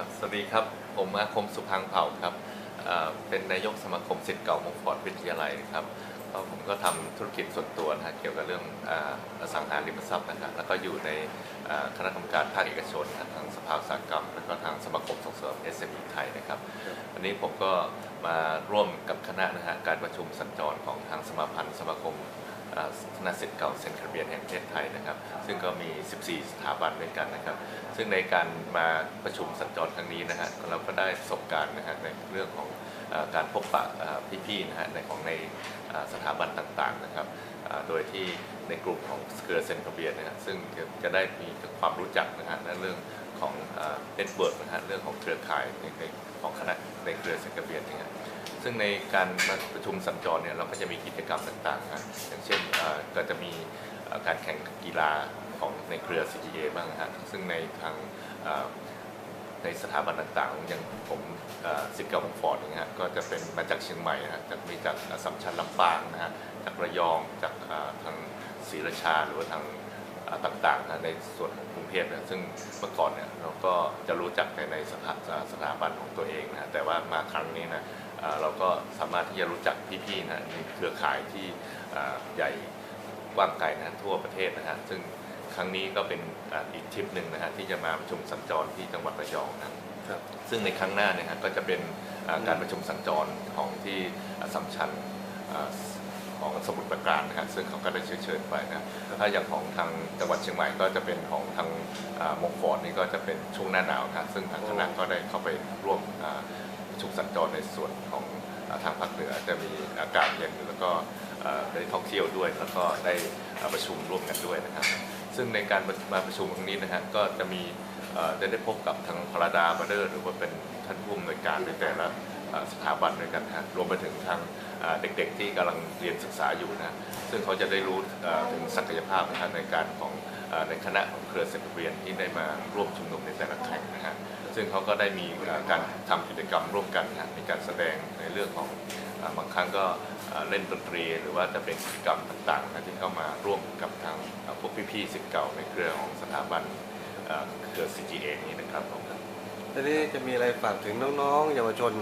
ครับสวัสดีครับ ผมอาคมสุพังเผ่าครับเป็นนายกสมาคมศิษย์เก่ามงฟอร์ดวิทยาลัยครับผมก็ทำธุรกิจส่วนตัวนะฮะเกี่ยวกับเรื่องอสังหาริมทรัพย์นะครับแล้วก็อยู่ในคณะกรรมการภาคเอกชนนะทางสภาอุตสาหกรรม แล้วก็ทางสมาคมส่งเสริม SME ไทยนะครับวันนี้ผมก็มาร่วมกับคณะนะฮะการประชุมสัญจรของทางสมาพันธ์สมาคม คณะศิษย์เก่าเซนทรัลเบียนแห่งประเทศไทยนะครับ ซึ่งก็มี 14 สถาบันด้วยกันนะครับ ซึ่งในการมาประชุมสัญจรครั้งนี้นะฮะเราก็ได้ประสบการณ์นะฮะในเรื่องของอการพบปะพี่ๆนะฮะในของในสถาบันต่างๆนะครับ โดยที่ในกลุ่มของเครือเซนทรัลเบียนนะฮะซึ่งจะจะได้มีความรู้จักนะฮะในเรื่อง ของเน็ตเวิร์กนะฮะเรื่องของเครือข่ายในของคณะในเครือเซนทรัลเบียนนะฮะซึ่งในการประชุมสัญจรเนี่ยเราก็จะมีกิจกรรมต่างๆนะอย่างเช่นก็จะมีการแข่งกีฬาของในเครือ CGA บ้างนะฮะซึ่งในทางในสถาบันต่างๆ อย่างผมสิทธิ์เก่าของฟอร์ดเงี้ยก็จะเป็นมาจากเชียงใหม่นะฮะจากมีจากสัมชัญลำปางนะฮะจากระยองจากทางศรีราชาหรือว่าทาง ต่างๆนะในส่วนของกรุงเทพเนี่ยซึ่งเมื่อก่อนเนี่ยเราก็จะรู้จักในในสถาสถาบันของตัวเองนะแต่ว่ามาครั้งนี้นะเอ่อเราก็สามารถที่จะรู้จักพี่ๆนะในเครือข่ายที่เอ่อใหญ่กว้างไกลนะทั่วประเทศนะฮะซึ่งครั้งนี้ก็เป็นอ่าอีกทริปหนึ่งนะฮะที่จะมาประชุมสัญจรที่จังหวัดระยองนะครับครับซึ่งในครั้งหน้าเนี่ยฮะก็จะเป็นอ่าการประชุมสัญจรของที่อัสสัมชัญอ่า ของสมุทรปราการนะฮะซึ่งเขาก็ได้เชื้อเชิญไปนะถ้าอย่างของทางจังหวัดเชียงใหม่ก็จะเป็นของทางมงฟอร์ดนี่ก็จะเป็นช่วงหน้าหนาวนะซึ่งทางคณะก็ได้เข้าไปร่วมประชุมสัญจรในส่วนของทางภาคเหนือจะมีอากาศเย็นแล้วก็ได้ท่องเที่ยวด้วยแล้วก็ได้ประชุมร่วมกันด้วยนะครับ ซึ่งในการมาประชุมครั้งนี้นะฮะก็จะมี ได้ได้พบกับทางพราดาบัเดอร์หรือว่าเป็นท่านผู้อำนวยการในแต่ละสถาบันด้วยกันนะฮะรวมไปถึงทางเด็กๆที่กำลังเรียนศึกษาอยู่นะซึ่งเขาจะได้รู้ถึงศักยภาพนะฮะในการของในคณะของเครือเซนต์เวียนที่ได้มาร่วมชุมนุมในแต่ละแข่งนะฮะซึ่งเขาก็ได้มีการทำกิจกรรมร่วมกันนะมีการแสดงในเรื่องของบางครั้งก็เล่นดนตรีหรือว่าจะเป็นกิจกรรมต่างๆนะที่เข้ามาร่วมกับทางพวกพี่ๆสิทธิ์เก่าในเครือของสถาบัน เอ่อเครือ CGA นี้นะครับผมทีนี้จะมีอะไรฝากถึงน้องๆเยาวชน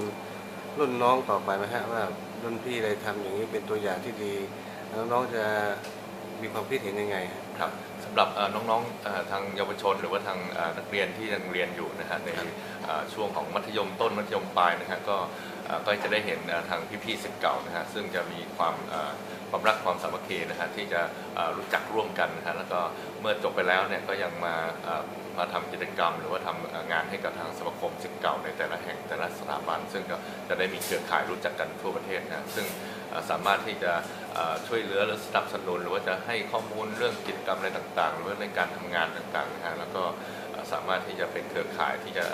รุ่นน้องต่อไปไหมฮะว่ารุ่นพี่ได้ทำอย่างนี้เป็นตัวอย่างที่ดี น้องๆจะมีความคิดเห็นยังไงฮะ ครับสำหรับเอ่อน้องๆเอ่อทางเยาวชน หรือว่าทางเอ่อนักเรียนที่ยังเรียนอยู่นะฮะในเอ่อช่วงของมัธยมต้นมัธยมปลายนะฮะก็เอ่อก็จะได้เห็นเอ่อทางพี่ๆสิทธิ์เก่านะฮะซึ่งจะมีความเอ่อ ความรักความสามัคคีนะฮะที่จะรู้จักร่วมกันนะฮะแล้วก็เมื่อจบไปแล้วเนี่ยก็ยังมามาทำกิจกรรม หรือว่าทำงานให้กับทางสมาคมสิทธิ์เก่าในแต่ละแห่งแต่ละสถาบัน ซึ่งก็จะได้มีเครือข่ายรู้จักกันทั่วประเทศนะซึ่งสามารถที่จะช่วยเหลือหรือสนับสนุน หรือว่าจะให้ข้อมูลเรื่องกิจกรรมอะไรต่าง ๆ หรือว่าในการทำงานต่างๆนะฮะแล้วก็สามารถที่จะเป็นเครือข่ายที่จะ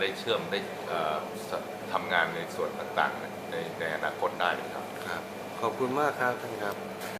ได้เชื่อมได้เอ่อสทำงานในส่วนต่างๆ ในในอนาคตได้นะครับครับ ขอบคุณมากครับท่านครับ